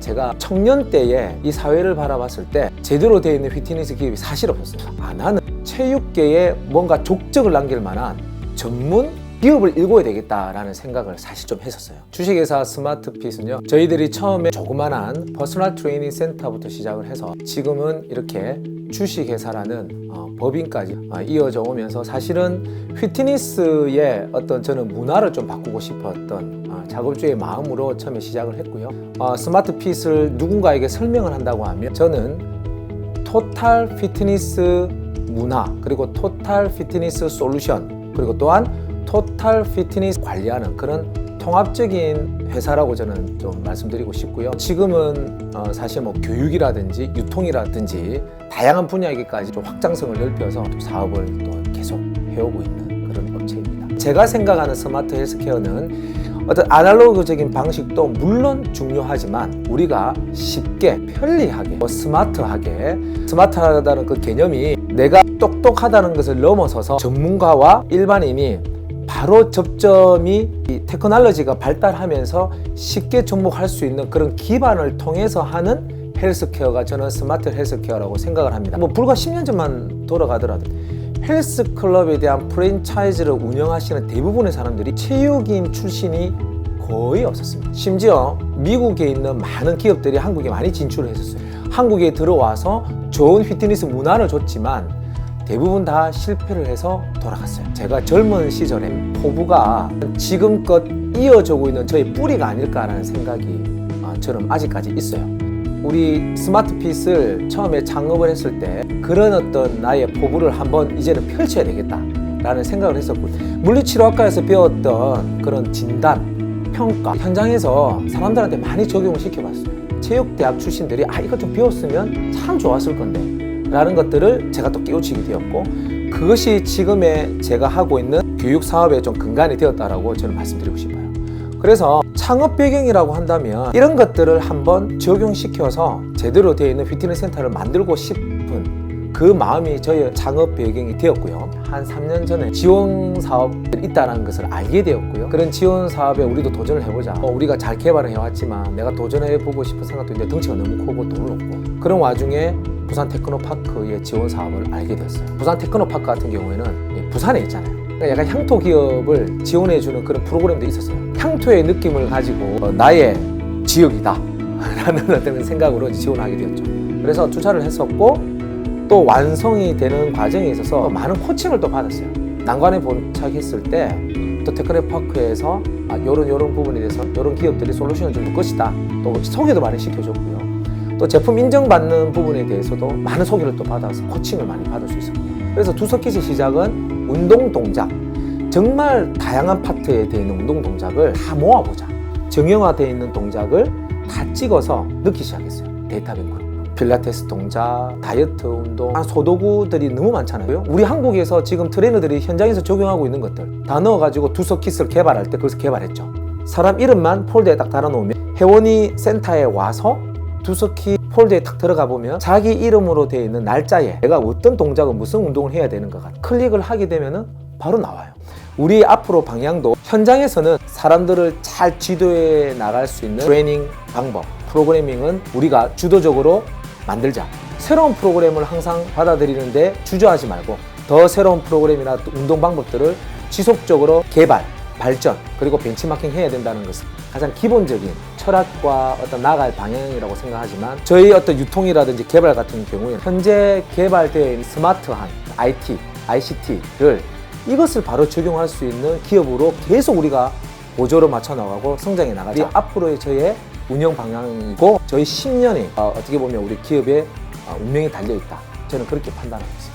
제가 청년 때에 이 사회를 바라봤을 때 제대로 되어 있는 피트니스 기업이 사실 없었어요. 아, 나는 체육계에 뭔가 족적을 남길 만한 전문 기업을 일궈야 되겠다라는 생각을 사실 좀 했었어요. 주식회사 스마트핏은요, 저희들이 처음에 조그만한 퍼스널 트레이닝 센터부터 시작을 해서 지금은 이렇게 주식회사라는 어, 법인까지 어, 이어져 오면서 사실은 피트니스의 어떤 저는 문화를 좀 바꾸고 싶었던 어, 작업주의 마음으로 처음에 시작을 했고요. 어, 스마트 핏을 누군가에게 설명을 한다고 하면 저는 토탈 피트니스 문화 그리고 토탈 피트니스 솔루션 그리고 또한 토탈 피트니스 관리하는 그런 통합적인 회사라고 저는 좀 말씀드리고 싶고요. 지금은 어, 사실 뭐 교육이라든지 유통이라든지 다양한 분야에게까지 좀 확장성을 넓혀서 또 사업을 또 계속 해오고 있는 그런 업체입니다. 제가 생각하는 스마트 헬스케어는 어떤 아날로그적인 방식도 물론 중요하지만 우리가 쉽게 편리하게 뭐 스마트하게 스마트하다는 그 개념이 내가 똑똑하다는 것을 넘어서서 전문가와 일반인이 바로 접점이 이 테크놀로지가 발달하면서 쉽게 접목할 수 있는 그런 기반을 통해서 하는 헬스케어가 저는 스마트 헬스케어라고 생각을 합니다. 뭐 불과 10년 전만 돌아가더라도 헬스클럽에 대한 프랜차이즈를 운영하시는 대부분의 사람들이 체육인 출신이 거의 없었습니다. 심지어 미국에 있는 많은 기업들이 한국에 많이 진출을 했었어요. 한국에 들어와서 좋은 피트니스 문화를 줬지만 대부분 다 실패를 해서 돌아갔어요. 제가 젊은 시절에 포부가 지금껏 이어져고 있는 저의 뿌리가 아닐까라는 생각이 아, 저는 아직까지 있어요. 우리 스마트핏을 처음에 창업을 했을 때 그런 어떤 나의 포부를 한번 이제는 펼쳐야 되겠다라는 생각을 했었고 물리치료학과에서 배웠던 그런 진단, 평가 현장에서 사람들한테 많이 적용을 시켜봤어요. 체육대학 출신들이 아 이거 좀 배웠으면 참 좋았을 건데 라는 것들을 제가 또 깨우치게 되었고 그것이 지금의 제가 하고 있는 교육 사업의 좀 근간이 되었다라고 저는 말씀드리고 싶어요. 그래서 창업 배경이라고 한다면 이런 것들을 한번 적용시켜서 제대로 되어 있는 피트니스 센터를 만들고 싶은 그 마음이 저의 창업 배경이 되었고요. 한 3년 전에 지원 사업이 있다는 것을 알게 되었고요. 그런 지원 사업에 우리도 도전을 해보자. 어, 우리가 잘 개발을 해왔지만 내가 도전해보고 싶은 생각도 있는데 덩치가 너무 크고 돈을 없고 그런 와중에 부산 테크노파크의 지원 사업을 알게 되었어요. 부산 테크노파크 같은 경우에는 이 부산에 있잖아요. 그러니까 약간 향토 기업을 지원해주는 그런 프로그램도 있었어요. 향토의 느낌을 가지고 어, 나의 지역이다. 라는 어떤 생각으로 지원하게 되었죠. 그래서 투자를 했었고 또 완성이 되는 과정에 있어서 많은 코칭을 또 받았어요. 난관에 본착했을 때 또 테크노파크에서 아, 요런 요런 부분에 대해서 요런 기업들이 솔루션을 줄 것이다. 또 소개도 많이 시켜줬고요. 또 제품 인정받는 부분에 대해서도 많은 소개를 또 받아서 코칭을 많이 받을 수 있었고요. 그래서 두석키의 시작은 운동 동작, 정말 다양한 파트에 되어 있는 운동 동작을 다 모아보자. 정형화되어 있는 동작을 다 찍어서 넣기 시작했어요. 데이터뱅크로. 필라테스 동작, 다이어트 운동, 아, 소도구들이 너무 많잖아요. 우리 한국에서 지금 트레이너들이 현장에서 적용하고 있는 것들 다 넣어가지고 두석킷을 개발할 때 그것을 개발했죠. 사람 이름만 폴더에 딱 달아놓으면 회원이 센터에 와서 두석키 폴더에 딱 들어가 보면 자기 이름으로 되어 있는 날짜에 내가 어떤 동작을 무슨 운동을 해야 되는가가 클릭을 하게 되면은 바로 나와요. 우리 앞으로 방향도 현장에서는 사람들을 잘 지도해 나갈 수 있는 트레이닝 방법, 프로그래밍은 우리가 주도적으로 만들자. 새로운 프로그램을 항상 받아들이는데 주저하지 말고 더 새로운 프로그램이나 또 운동 방법들을 지속적으로 개발, 발전, 그리고 벤치마킹 해야 된다는 것은 가장 기본적인 철학과 어떤 나갈 방향이라고 생각하지만 저희 어떤 유통이라든지 개발 같은 경우에 현재 개발되어 있는 스마트한 IT, ICT를 이것을 바로 적용할 수 있는 기업으로 계속 우리가 보조로 맞춰 나가고 성장해 나가자. 이 앞으로의 저의 운영 방향이고 저희 10년이 어, 떻게 보면 우리 기업의 어, 운명이 달려 있다. 저는 그렇게 판단하고 있습니다.